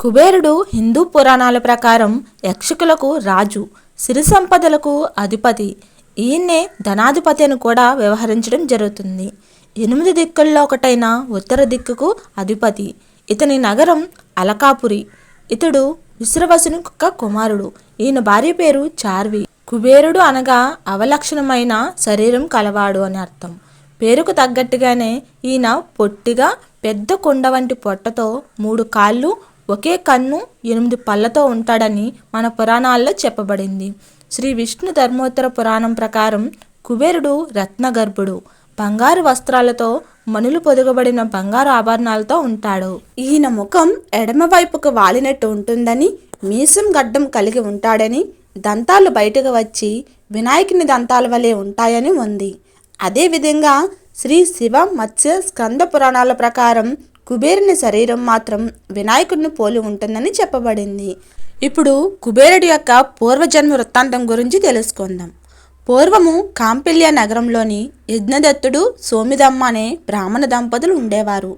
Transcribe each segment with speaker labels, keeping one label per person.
Speaker 1: కుబేరుడు హిందూ పురాణాల ప్రకారం యక్షకులకు రాజు సిరి సంపదలకు అధిపతి. ఈయన్నే ధనాధిపతి అని కూడా వ్యవహరించడం జరుగుతుంది. ఎనిమిది దిక్కుల్లో ఒకటైన ఉత్తర దిక్కుకు అధిపతి. ఇతని నగరం అలకాపురి. ఇతడు విశ్రవసుని ఒక కుమారుడు. ఈయన భార్య పేరు చార్వి. కుబేరుడు అనగా అవలక్షణమైన శరీరం కలవాడు అని అర్థం. పేరుకు తగ్గట్టుగానే ఈయన పొట్టిగా పెద్ద కొండ వంటి పొట్టతో మూడు కాళ్ళు ఒకే కన్ను ఎనిమిది పళ్ళతో ఉంటాడని మన పురాణాల్లో చెప్పబడింది. శ్రీ విష్ణు ధర్మోత్తర పురాణం ప్రకారం కుబేరుడు రత్నగర్భుడు. బంగారు వస్త్రాలతో మనులు పొదుగబడిన బంగారు ఆభరణాలతో ఉంటాడు. ఈయన ముఖం ఎడమవైపుకు వాలినట్టు ఉంటుందని మీసం గడ్డం కలిగి ఉంటాడని దంతాలు బయటకు వచ్చి వినాయకుని దంతాల వలె ఉంటాయని ఉంది. అదేవిధంగా శ్రీ శివ మత్స్య స్కంద పురాణాల ప్రకారం కుబేరుని శరీరం మాత్రం వినాయకుడిని పోలి ఉంటుందని చెప్పబడింది. ఇప్పుడు కుబేరుడి యొక్క పూర్వజన్మ వృత్తాంతం గురించి తెలుసుకుందాం. పూర్వము కాంపిల్య నగరంలోని యజ్ఞదత్తుడు సోమిదమ్మ అనే బ్రాహ్మణ దంపతులు ఉండేవారు.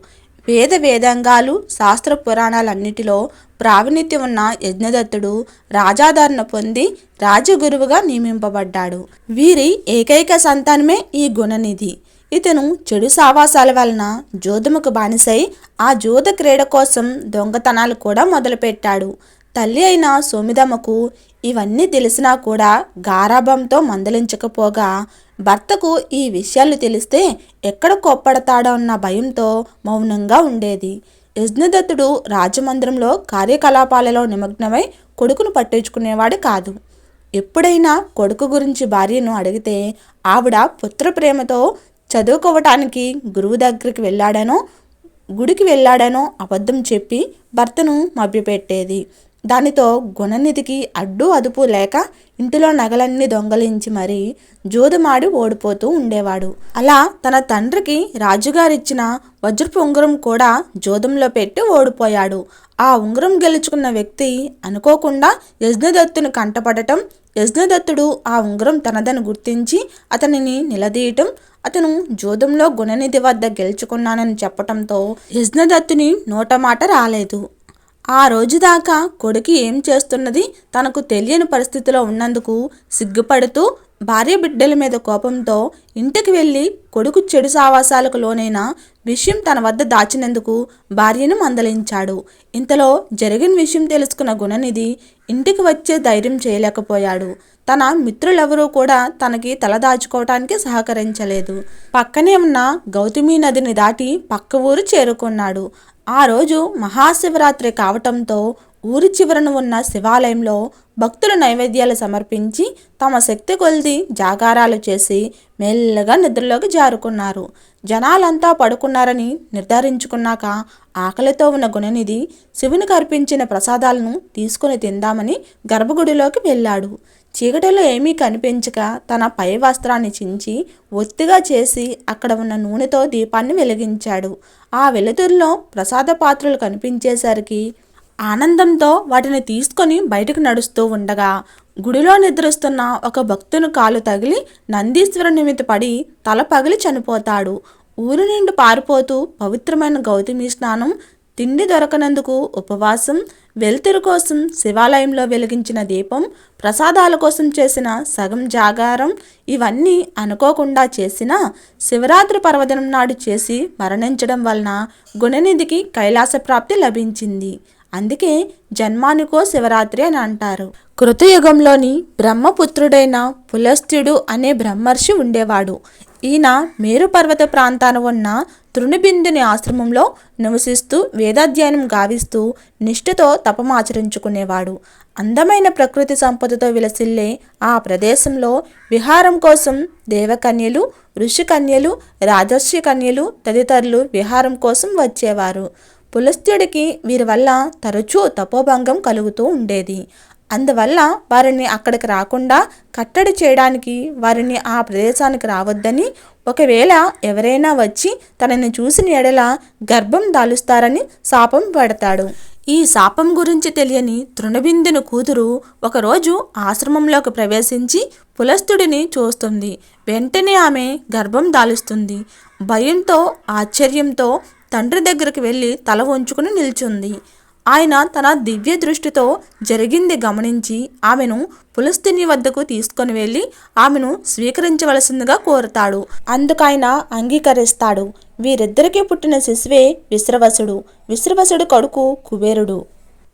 Speaker 1: వేద వేదాంగాలు శాస్త్ర పురాణాలన్నిటిలో ప్రావీణ్యత ఉన్న యజ్ఞదత్తుడు రాజాదరణ పొంది రాజగురువుగా నియమింపబడ్డాడు. వీరి ఏకైక సంతానమే ఈ గుణనిధి. ఇతను చెడు సావాసాల వలన జోదముకు బానిసై ఆ జోద క్రీడ కోసం దొంగతనాలు కూడా మొదలుపెట్టాడు. తల్లి అయిన సోమిదమ్మకు ఇవన్నీ తెలిసినా కూడా గారాభంతో మందలించకపోగా భర్తకు ఈ విషయాలు తెలిస్తే ఎక్కడ కోప్పడతాడో అన్న భయంతో మౌనంగా ఉండేది. యజ్ఞదత్తుడు రాజమందిరంలో కార్యకలాపాలలో నిమగ్నమై కొడుకును పట్టించుకునేవాడు కాదు. ఎప్పుడైనా కొడుకు గురించి భార్యను అడిగితే ఆవిడ పుత్ర ప్రేమతో చదువుకోవటానికి గురువు దగ్గరికి వెళ్ళాడనో గుడికి వెళ్ళాడనో అబద్ధం చెప్పి భర్తను మభ్యపెట్టేది. దానితో గుణనిధికి అడ్డు అదుపు లేక ఇంటిలో నగలన్నీ దొంగలించి మరీ జోదుమాడి ఓడిపోతూ ఉండేవాడు. అలా తన తండ్రికి రాజుగారిచ్చిన వజ్రపు ఉంగరం కూడా జోదంలో పెట్టి ఓడిపోయాడు. ఆ ఉంగరం గెలుచుకున్న వ్యక్తి అనుకోకుండా యజ్ఞదత్తును కంటపడటం యజ్ఞదత్తుడు ఆ ఉంగరం తనదని గుర్తించి అతనిని నిలదీయటం అతను జోదంలో గుణనిధి వద్ద గెలుచుకున్నానని చెప్పటంతో యజ్ఞదత్తుని నోటమాట రాలేదు. ఆ రోజు దాకా కొడుకు ఏం చేస్తున్నది తనకు తెలియని పరిస్థితిలో ఉన్నందుకు సిగ్గుపడుతూ భార్య బిడ్డల మీద కోపంతో ఇంటికి వెళ్ళి కొడుకు చెడు సావాసాలకు లోనైన విషయం తన వద్ద దాచినందుకు భార్యను మందలించాడు. ఇంతలో జరిగిన విషయం తెలుసుకున్న గుణనిధి ఇంటికి వచ్చే ధైర్యం చేయలేకపోయాడు. తన మిత్రులెవరూ కూడా తనకి తలదాచుకోవటానికి సహకరించలేదు. పక్కనే ఉన్న గౌతమి నదిని దాటి పక్క ఊరు చేరుకున్నాడు. ఆ రోజు మహాశివరాత్రి కావటంతో ఊరి చివరన ఉన్న శివాలయంలో భక్తులు నైవేద్యాలు సమర్పించి తమ శక్తి కొలిది జాగారాలు చేసి మెల్లగా నిద్రలోకి జారుకున్నారు. జనాలంతా పడుకున్నారని నిర్ధారించుకున్నాక ఆకలితో ఉన్న గుణనిధి శివునికి అర్పించిన ప్రసాదాలను తీసుకుని తిందామని గర్భగుడిలోకి వెళ్ళాడు. చీకటిలో ఏమీ కనిపించక తన పై వస్త్రాన్ని చించి ఒత్తిగా చేసి అక్కడ ఉన్న నూనెతో దీపాన్ని వెలిగించాడు. ఆ వెలుతురులో ప్రసాద పాత్రలు కనిపించేసరికి ఆనందంతో వాటిని తీసుకొని బయటకు నడుస్తూ ఉండగా గుడిలో నిద్రిస్తున్న ఒక భక్తుని కాలు తగిలి నందీశ్వర నిమిత్త పడి తల పగిలి చనిపోతాడు. ఊరు నుండి పారిపోతూ పవిత్రమైన గౌతమి స్నానం తిండి దొరకనందుకు ఉపవాసం వెలుతురు కోసం శివాలయంలో వెలిగించిన దీపం ప్రసాదాల కోసం చేసిన సగం జాగారం ఇవన్నీ అనుకోకుండా చేసిన శివరాత్రి పర్వదినం నాడు చేసి మరణించడం వలన గుణనిధికి కైలాస ప్రాప్తి లభించింది. అందుకే జన్మానికో శివరాత్రి అని అంటారు. కృతయుగంలోని బ్రహ్మపుత్రుడైన పులస్త్యుడు అనే బ్రహ్మర్షి ఉండేవాడు. ఈయన మేరు పర్వత ప్రాంతాన ఉన్న తృణబిందుని ఆశ్రమంలో నివసిస్తూ వేదాధ్యయనం గావిస్తూ నిష్ఠతో తపమాచరించుకునేవాడు. అందమైన ప్రకృతి సంపదతో విలసిల్లే ఆ ప్రదేశంలో విహారం కోసం దేవకన్యలు ఋషికన్యలు రాజర్షి కన్యలు తదితరులు విహారం కోసం వచ్చేవారు. పులస్త్యుడికి వీరి వల్ల తరచూ తపోభంగం కలుగుతూ ఉండేది. అందువల్ల వారిని అక్కడికి రాకుండా కట్టడి చేయడానికి వారిని ఆ ప్రదేశానికి రావద్దని ఒకవేళ ఎవరైనా వచ్చి తనని చూసిన ఎడల గర్భం దాలుస్తారని శాపం పడతాడు. ఈ శాపం గురించి తెలియని తృణబిందుని కూతురు ఒకరోజు ఆశ్రమంలోకి ప్రవేశించి పులస్తుడిని చూస్తుంది. వెంటనే ఆమె గర్భం దాలుస్తుంది. భయంతో ఆశ్చర్యంతో తండ్రి దగ్గరికి వెళ్ళి తల వంచుకుని నిల్చుంది. ఆయన తన దివ్య దృష్టితో జరిగింది గమనించి ఆమెను పులస్తిని వద్దకు తీసుకొని వెళ్ళి ఆమెను స్వీకరించవలసిందిగా కోరుతాడు. అందుకైన అంగీకరిస్తాడు. వీరిద్దరికీ పుట్టిన శిశువే విశ్రవసుడు. విశ్రవసుడు కొడుకు కుబేరుడు.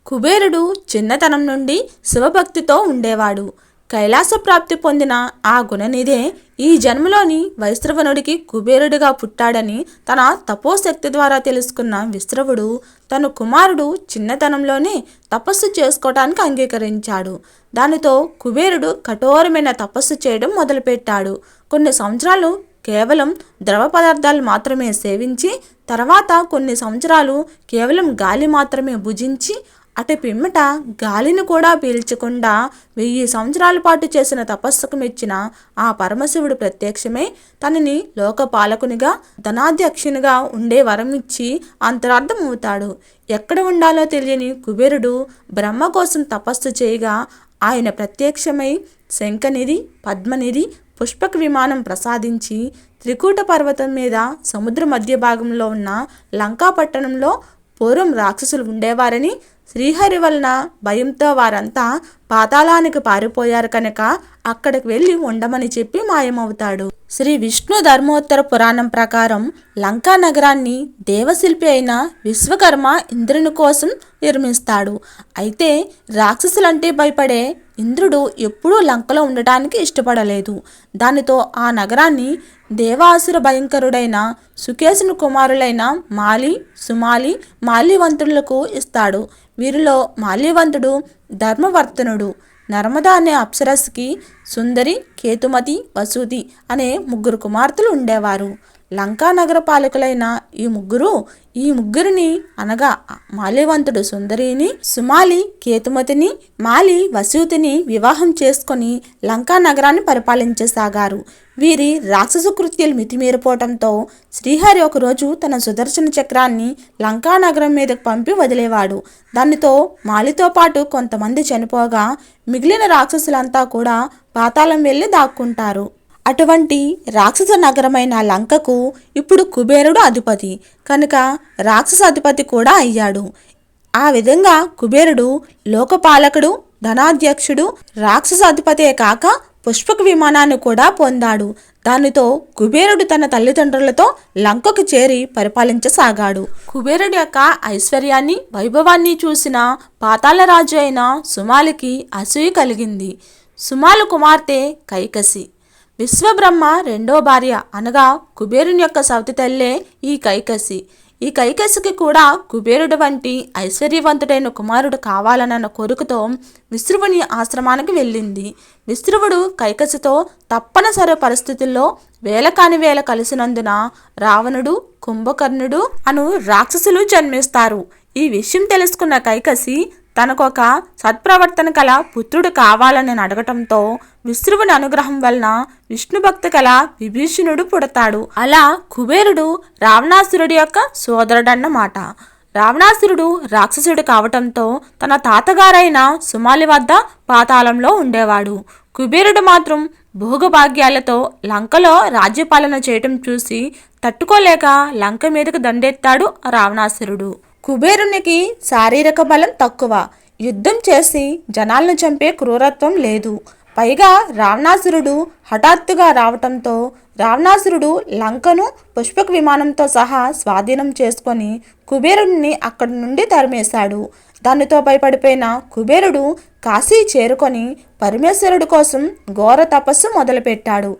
Speaker 1: కుబేరుడు చిన్నతనం నుండి శివభక్తితో ఉండేవాడు. కైలాస ప్రాప్తి పొందిన ఆ గుణనిదే ఈ జన్మలోని వైశ్రవణుడికి కుబేరుడిగా పుట్టాడని తన తపోశక్తి ద్వారా తెలుసుకున్న విశ్రవుడు తన కుమారుడు చిన్నతనంలోనే తపస్సు చేసుకోవటానికి అంగీకరించాడు. దానితో కుబేరుడు కఠోరమైన తపస్సు చేయడం మొదలుపెట్టాడు. కొన్ని సంవత్సరాలు కేవలం ద్రవ పదార్థాలు మాత్రమే సేవించి తర్వాత కొన్ని సంవత్సరాలు కేవలం గాలి మాత్రమే భుజించి అటు పిమ్మట గాలిని కూడా పీల్చకుండా వెయ్యి సంవత్సరాల పాటు చేసిన తపస్సుకు మెచ్చిన ఆ పరమశివుడు ప్రత్యక్షమై తనని లోకపాలకునిగా ధనాధ్యక్షునిగా ఉండే వరం ఇచ్చి అంతరార్థమవుతాడు. ఎక్కడ ఉండాలో తెలియని కుబేరుడు బ్రహ్మ కోసం తపస్సు చేయగా ఆయన ప్రత్యక్షమై శంఖనిధి పద్మనిధి పుష్పక విమానం ప్రసాదించి త్రికూట పర్వతం మీద సముద్ర మధ్య భాగంలో ఉన్న లంకా పట్టణంలో పూర్వం రాక్షసులు ఉండేవారని శ్రీహరి వలన భయంతో వారంతా పాతాళానికి పారిపోయారు కనుక అక్కడికి వెళ్ళి ఉండమని చెప్పి మాయమవుతాడు. శ్రీ విష్ణు ధర్మోత్తర పురాణం ప్రకారం లంకా నగరాన్ని దేవశిల్పి అయిన విశ్వకర్మ ఇంద్రుని కోసం నిర్మిస్తాడు. అయితే రాక్షసులంటే భయపడే ఇంద్రుడు ఎప్పుడూ లంకలో ఉండటానికి ఇష్టపడలేదు. దానితో ఆ నగరాన్ని దేవాసుర భయంకరుడైన సుకేశుని కుమారులైన మాలి సుమాలి మాల్యవంతులకు ఇస్తాడు. వీరిలో మాల్యవంతుడు ధర్మవర్తనుడు నర్మద అనే అప్సరస్కి సుందరి కేతుమతి వసూతి అనే ముగ్గురు కుమార్తెలు ఉండేవారు. లంకా నగర పాలకులైన ఈ ముగ్గురు ఈ ముగ్గురిని అనగా మాలివంతుడు సుందరిని సుమాలి కేతుమతిని మాలి వసూతిని వివాహం చేసుకొని లంకా నగరాన్ని పరిపాలించసాగారు. వీరి రాక్షస కృత్యాలు మితిమీరిపోవటంతో శ్రీహరి ఒకరోజు తన సుదర్శన చక్రాన్ని లంకా నగరం మీదకు పంపి వదిలేవాడు. దానితో మాలితో పాటు కొంతమంది చనిపోగా మిగిలిన రాక్షసులంతా కూడా పాతాళం వెళ్ళి దాక్కుంటారు. అటువంటి రాక్షస నగరమైన లంకకు ఇప్పుడు కుబేరుడు అధిపతి. కనుక రాక్షస అధిపతి కూడా అయ్యాడు. ఆ విధంగా కుబేరుడు లోకపాలకుడు ధనాధ్యక్షుడు రాక్షస అధిపతే కాక పుష్పక విమానాన్ని కూడా పొందాడు. దానితో కుబేరుడు తన తల్లిదండ్రులతో లంకకు చేరి పరిపాలించసాగాడు. కుబేరుడి యొక్క ఐశ్వర్యాన్ని వైభవాన్ని చూసిన పాతాళరాజు అయిన సుమాలికి అసూయ కలిగింది. సుమాలు కుమార్తె కైకసి. విశ్వబ్రహ్మ రెండో భార్య అనగా కుబేరుని యొక్క సవతి తల్లే ఈ కైకసి. ఈ కైకసికి కూడా కుబేరుడు వంటి ఐశ్వర్యవంతుడైన కుమారుడు కావాలనన్న కోరికతో విశ్రువుని ఆశ్రమానికి వెళ్ళింది. విశ్రువుడు కైకసితో తప్పనిసరి పరిస్థితుల్లో వేల కాని వేల కలిసినందున రావణుడు కుంభకర్ణుడు అను రాక్షసులు జన్మిస్తారు. ఈ విషయం తెలుసుకున్న కైకసి తనకొక సత్ప్రవర్తన కల పుత్రుడు కావాలని అడగటంతో విశ్రువుని అనుగ్రహం వలన విష్ణు భక్తి కల విభీషణుడు పుడతాడు. అలా కుబేరుడు రావణాసురుడి యొక్క సోదరుడన్నమాట. రావణాసురుడు రాక్షసుడు కావటంతో తన తాతగారైన సుమాలి వద్ద పాతాళంలో ఉండేవాడు. కుబేరుడు మాత్రం భోగభాగ్యాలతో లంకలో రాజ్యపాలన చేయటం చూసి తట్టుకోలేక లంక మీదకు దండెత్తాడు రావణాసురుడు. కుబేరునికి శారీరక బలం తక్కువ. యుద్ధం చేసి జనాలను చంపే క్రూరత్వం లేదు. పైగా రావణాసురుడు హఠాత్తుగా రావటంతో రావణాసురుడు లంకను పుష్పక విమానంతో సహా స్వాధీనం చేసుకొని కుబేరుడిని అక్కడి నుండి తరిమేశాడు. దానితో భయపడిపోయిన కుబేరుడు కాశీ చేరుకొని పరమేశ్వరుడు కోసం ఘోర తపస్సు మొదలుపెట్టాడు.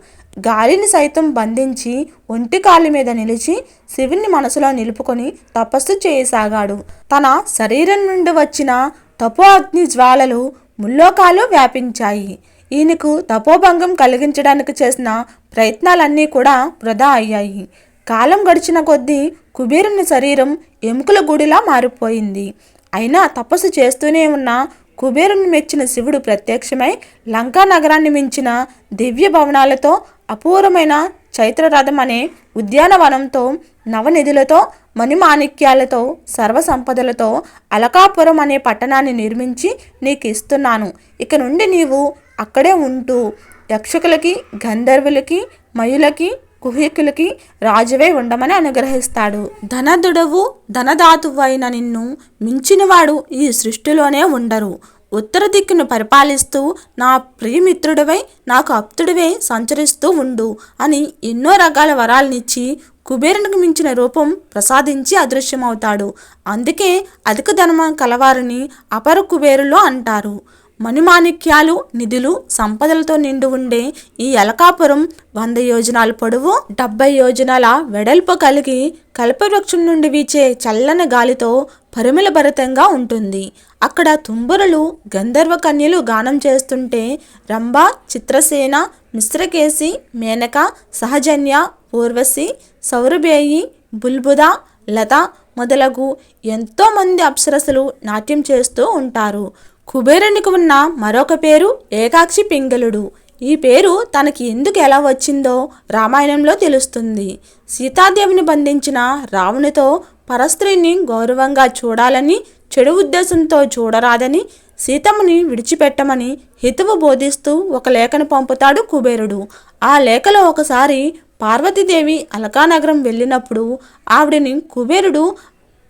Speaker 1: గాలిని సైతం బంధించి ఒంటి కాలి మీద నిలిచి శివుని మనసులో నిలుపుకొని తపస్సు చేయసాగాడు. తన శరీరం నుండి వచ్చిన తపో అగ్ని జ్వాలలు ముల్లోకాలు వ్యాపించాయి. ఈయనకు తపోభంగం కలిగించడానికి చేసిన ప్రయత్నాలన్నీ కూడా వృధా అయ్యాయి. కాలం గడిచిన కొద్దీ కుబేరుని శరీరం ఎముకల గుడిలా మారిపోయింది. అయినా తపస్సు చేస్తూనే ఉన్న కుబేరుని మెచ్చిన శివుడు ప్రత్యక్షమై లంకా నగరాన్ని మించిన దివ్య భవనాలతో అపూర్వమైన చైత్రరథం అనే ఉద్యానవనంతో నవనిధులతో మణిమాణిక్యాలతో సర్వసంపదలతో అలకాపురం అనే పట్టణాన్ని నిర్మించి నీకు ఇస్తున్నాను. ఇక నుండి నీవు అక్కడే ఉంటూ యక్షకులకి గంధర్వులకి మయులకి కుహికులకి రాజువే ఉండమని అనుగ్రహిస్తాడు. ధనదుడవు ధనదాతువు అయిన నిన్ను మించినవాడు ఈ సృష్టిలోనే ఉండరు. ఉత్తర దిక్కును పరిపాలిస్తూ నా ప్రియమిత్రుడివై నాకు అప్తుడివై సంచరిస్తూ ఉండు అని ఎన్నో రకాల వరాలనిచ్చి కుబేరునికి మించిన రూపం ప్రసాదించి అదృశ్యమవుతాడు. అందుకే అధిక ధనమ కలవారిని అపర కుబేరులో అంటారు. మణిమాణిక్యాలు నిధులు సంపదలతో నిండి ఉండే ఈ ఎలకాపురం వంద యోజనాల పొడవు డెబ్బై యోజనాల వెడల్పు కలిగి కల్పవృక్షం నుండి వీచే చల్లని గాలితో పరిమళభరితంగా ఉంటుంది. అక్కడ తుంబురులు గంధర్వ కన్యలు గానం చేస్తుంటే రంభ చిత్రసేన మిశ్రకేసి మేనక సహజన్య పూర్వశి సౌరభేయి బుల్బుద లత మొదలగు ఎంతోమంది అప్సరసలు నాట్యం చేస్తూ ఉంటారు. కుబేరునికి ఉన్న మరొక పేరు ఏకాక్షి పింగళుడు. ఈ పేరు తనకి ఎందుకు ఎలా వచ్చిందో రామాయణంలో తెలుస్తుంది. సీతాదేవిని బంధించిన రావణుతో పరస్త్రీని గౌరవంగా చూడాలని చెడు ఉద్దేశంతో చూడరాదని సీతమ్మని విడిచిపెట్టమని హితవు బోధిస్తూ ఒక లేఖను పంపుతాడు కుబేరుడు. ఆ లేఖలో ఒకసారి పార్వతీదేవి అలకానగరం వెళ్ళినప్పుడు ఆవిడని కుబేరుడు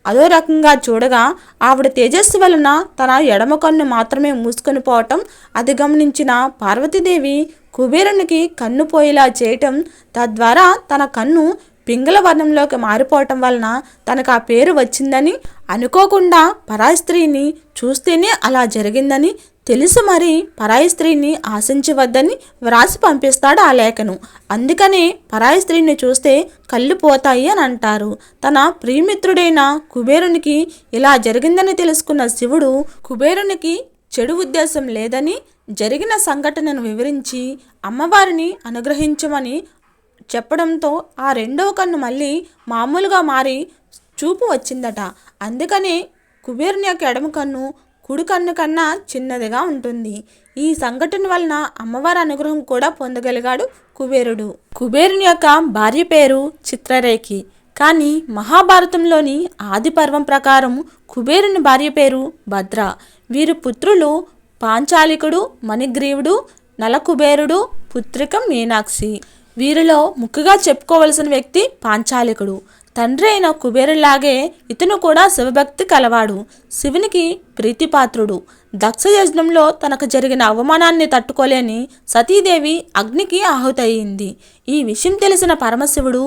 Speaker 1: అదో రకంగా చూడగా ఆవిడ తేజస్సు వలన తన ఎడమ కన్ను మాత్రమే మూసుకొని పోవటం అది గమనించిన పార్వతీదేవి కుబేరునికి కన్ను పోయేలా చేయటం తద్వారా తన కన్ను పింగళ వర్ణంలోకి మారిపోవటం వలన తనకు ఆ పేరు వచ్చిందని అనుకోకుండా పరాస్త్రీని చూస్తేనే అలా జరిగిందని తెలుసు మరి పరాయి స్త్రీని ఆశించవద్దని వ్రాసి పంపిస్తాడు ఆ లేఖను. అందుకనే పరాయి స్త్రీని చూస్తే కళ్ళు పోతాయి అని అంటారు. తన ప్రియమిత్రుడైన కుబేరునికి ఇలా జరిగిందని తెలుసుకున్న శివుడు కుబేరునికి చెడు ఉద్దేశం లేదని జరిగిన సంఘటనను వివరించి అమ్మవారిని అనుగ్రహించమని చెప్పడంతో ఆ రెండవ కన్ను మళ్ళీ మామూలుగా మారి చూపు వచ్చిందట. అందుకనే కుబేరుని యొక్క ఎడమ కన్ను కుడి కన్ను కన్నా చిన్నదిగా ఉంటుంది. ఈ సంఘటన వలన అమ్మవారి అనుగ్రహం కూడా పొందగలిగాడు కుబేరుడు. కుబేరుని యొక్క భార్య పేరు చిత్రరేఖి. కానీ మహాభారతంలోని ఆది పర్వం ప్రకారం కుబేరుని భార్య పేరు భద్ర. వీరి పుత్రులు పాంచాలికుడు మణిగ్రీవుడు నలకుబేరుడు పుత్రిక మీనాక్షి. వీరిలో ముక్కుగా చెప్పుకోవలసిన వ్యక్తి పాంచాలికుడు. తండ్రి అయిన కుబేరులాగే ఇతను కూడా శివభక్తి కలవాడు శివునికి ప్రీతిపాత్రుడు. దక్ష యజ్ఞంలో తనకు జరిగిన అవమానాన్ని తట్టుకోలేని సతీదేవి అగ్నికి ఆహుతయింది. ఈ విషయం తెలిసిన పరమశివుడు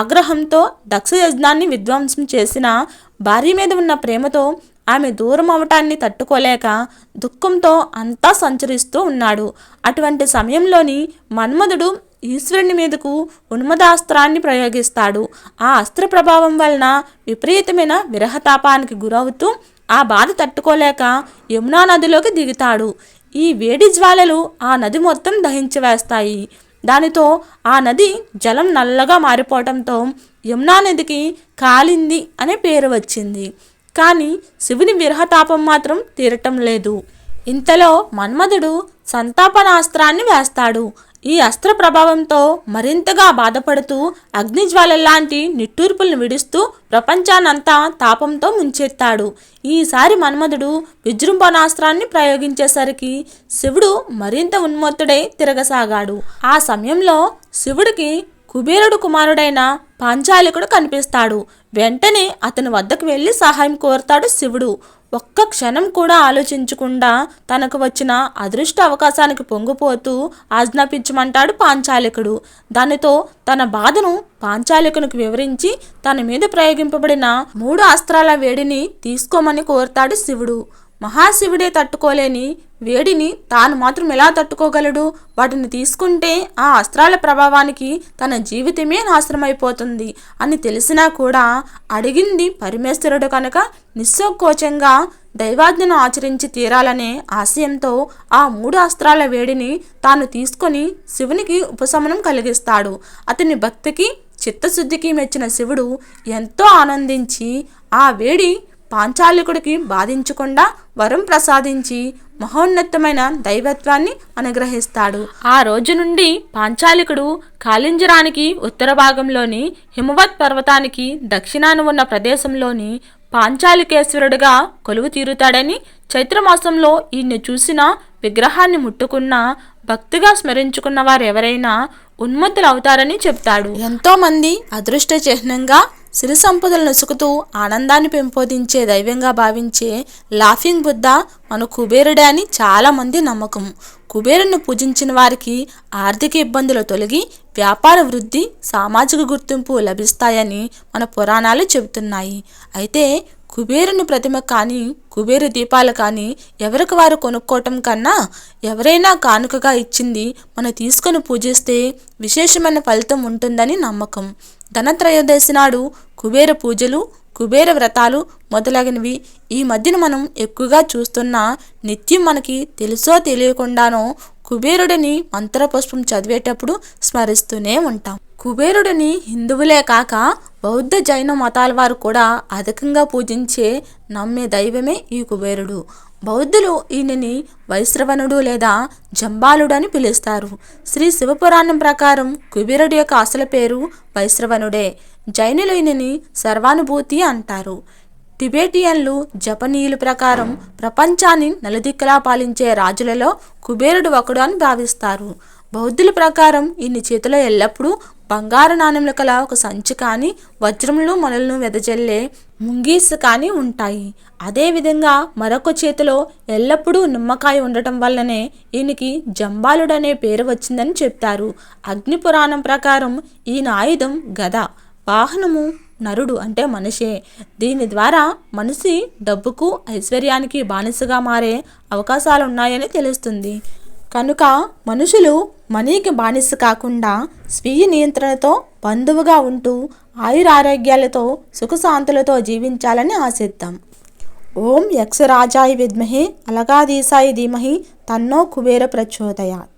Speaker 1: ఆగ్రహంతో దక్ష యజ్ఞాన్ని విధ్వంసం చేసిన భార్య మీద ఉన్న ప్రేమతో ఆమె దూరం అవటాన్ని తట్టుకోలేక దుఃఖంతో అంతా సంచరిస్తూ ఉన్నాడు. అటువంటి సమయంలోని మన్మధుడు ఈశ్వరుని మీదకు ఉన్మదాస్త్రాన్ని ప్రయోగిస్తాడు. ఆ అస్త్ర ప్రభావం వలన విపరీతమైన విరహతాపానికి గురవుతూ ఆ బాధ తట్టుకోలేక యమునా నదిలోకి దిగుతాడు. ఈ వేడి జ్వాలలు ఆ నది మొత్తం దహించి వేస్తాయి. దానితో ఆ నది జలం నల్లగా మారిపోవడంతో యమునా నదికి కాలింది అనే పేరు వచ్చింది. కానీ శివుని విరహతాపం మాత్రం తీరటం లేదు. ఇంతలో మన్మధుడు సంతాపనాస్త్రాన్ని వేస్తాడు. ఈ అస్త్ర ప్రభావంతో మరింతగా బాధపడుతూ అగ్నిజ్వాలలాంటి నిట్టూర్పులను విడుస్తూ ప్రపంచానంతా తాపంతో ముంచెత్తాడు. ఈసారి మన్మధుడు విజృంభణాస్త్రాన్ని ప్రయోగించేసరికి శివుడు మరింత ఉన్మత్తుడై తిరగసాగాడు. ఆ సమయంలో శివుడికి కుబేరుడు కుమారుడైన పాంచాలికుడు కనిపిస్తాడు. వెంటనే అతని వద్దకు వెళ్ళి సహాయం కోరుతాడు శివుడు. ఒక్క క్షణం కూడా ఆలోచించకుండా తనకు వచ్చిన అదృష్ట అవకాశానికి పొంగిపోతూ ఆజ్ఞాపించమంటాడు పాంచాలికుడు. దానితో తన బాధను పాంచాలికునికి వివరించి తన మీద ప్రయోగింపబడిన మూడు అస్త్రాల వేడిని తీసుకోమని కోరుతాడు శివుడు. మహాశివుడే తట్టుకోలేని వేడిని తాను మాత్రం ఎలా తట్టుకోగలడు? వాటిని తీసుకుంటే ఆ అస్త్రాల ప్రభావానికి తన జీవితమే నాశనమైపోతుంది అని తెలిసినా కూడా అడిగింది పరమేశ్వరుడు కనుక నిస్సంకోచంగా దైవాజ్ఞను ఆచరించి తీరాలనే ఆశయంతో ఆ మూడు అస్త్రాల వేడిని తాను తీసుకొని శివునికి ఉపశమనం కలిగిస్తాడు. అతని భక్తికి చిత్తశుద్ధికి మెచ్చిన శివుడు ఎంతో ఆనందించి ఆ వేడి పాంచాలికుడికి బాధించకుండా వరం ప్రసాదించి మహోన్నతమైన దైవత్వాన్ని అనుగ్రహిస్తాడు. ఆ రోజు నుండి పాంచాలికుడు కాళింజరానికి ఉత్తర భాగంలోని హిమవత్ పర్వతానికి దక్షిణాన ఉన్న ప్రదేశంలోని పాంచాలికేశ్వరుడుగా కొలువు తీరుతాడని చైత్రమాసంలో ఈయన్ని చూసిన విగ్రహాన్ని ముట్టుకున్న భక్తిగా స్మరించుకున్న వారెవరైనా ఉన్మత్తులవుతారని చెప్తాడు. ఎంతోమంది అదృష్ట చిహ్నంగా సిరి సంపదలను నసుకుతూ ఆనందాన్ని పెంపొందించే దైవంగా భావించే లాఫింగ్ బుద్ధ మన కుబేరుడే అని చాలామంది నమ్మకం. కుబేరుని పూజించిన వారికి ఆర్థిక ఇబ్బందులు తొలగి వ్యాపార వృద్ధి సామాజిక గుర్తింపు లభిస్తాయని మన పురాణాలు చెబుతున్నాయి. అయితే కుబేరుని ప్రతిమ కానీ కుబేరు దీపాలు కానీ ఎవరికి వారు కొనుక్కోవటం కన్నా ఎవరైనా కానుకగా ఇచ్చింది మనం తీసుకొని పూజిస్తే విశేషమైన ఫలితం ఉంటుందని నమ్మకం. ధనత్రయోదశి నాడు కుబేర పూజలు కుబేర వ్రతాలు మొదలగినవి. ఈ మధ్యన మనం ఎక్కువగా చూస్తున్న నిత్యం మనకి తెలుసో తెలియకుండానో కుబేరుడిని మంత్రపుష్పం చదివేటప్పుడు స్మరిస్తూనే ఉంటాం. కుబేరుడిని హిందువులే కాక బౌద్ధ జైన మతాల వారు కూడా అధికంగా పూజించే నమ్మే దైవమే ఈ కుబేరుడు. బౌద్ధులు ఈయనని వైశ్రవణుడు లేదా జంబాలుడు అని పిలుస్తారు. శ్రీ శివపురాణం ప్రకారం కుబేరుడి యొక్క అసలు పేరు వైశ్రవణుడే. జైనులు ఈయనని సర్వానుభూతి అంటారు. టిబేటియన్లు జపనీయుల ప్రకారం ప్రపంచాన్ని నలుదిక్కలా పాలించే రాజులలో కుబేరుడు ఒకడు అని భావిస్తారు. బౌద్ధుల ప్రకారం ఈయన చేతిలో ఎల్లప్పుడూ బంగారు నాణెములు కల ఒక సంచి కానీ వజ్రములు మొలలను వెదజల్లే ముంగీస్ కానీ ఉంటాయి. అదేవిధంగా మరొక చేతిలో ఎల్లప్పుడూ నిమ్మకాయ ఉండటం వల్లనే ఈయనకి జంబాలుడనే పేరు వచ్చిందని చెప్తారు. అగ్ని పురాణం ప్రకారం ఈయన ఆయుధం గద వాహనము నరుడు అంటే మనిషే. దీని ద్వారా మనిషి డబ్బుకు ఐశ్వర్యానికి బానిసగా మారే అవకాశాలు ఉన్నాయని తెలుస్తుంది. కనుక మనుషులు మనీకి బానిస కాకుండా స్వీయ నియంత్రణతో బంధువుగా ఉంటూ ఆయురారోగ్యాలతో సుఖశాంతులతో జీవించాలని ఆశిద్దాం. ఓం యక్షరాజాయ విద్మహే అలగాదీసాయి ధీమహి తన్నో కుబేర ప్రచోదయాత్.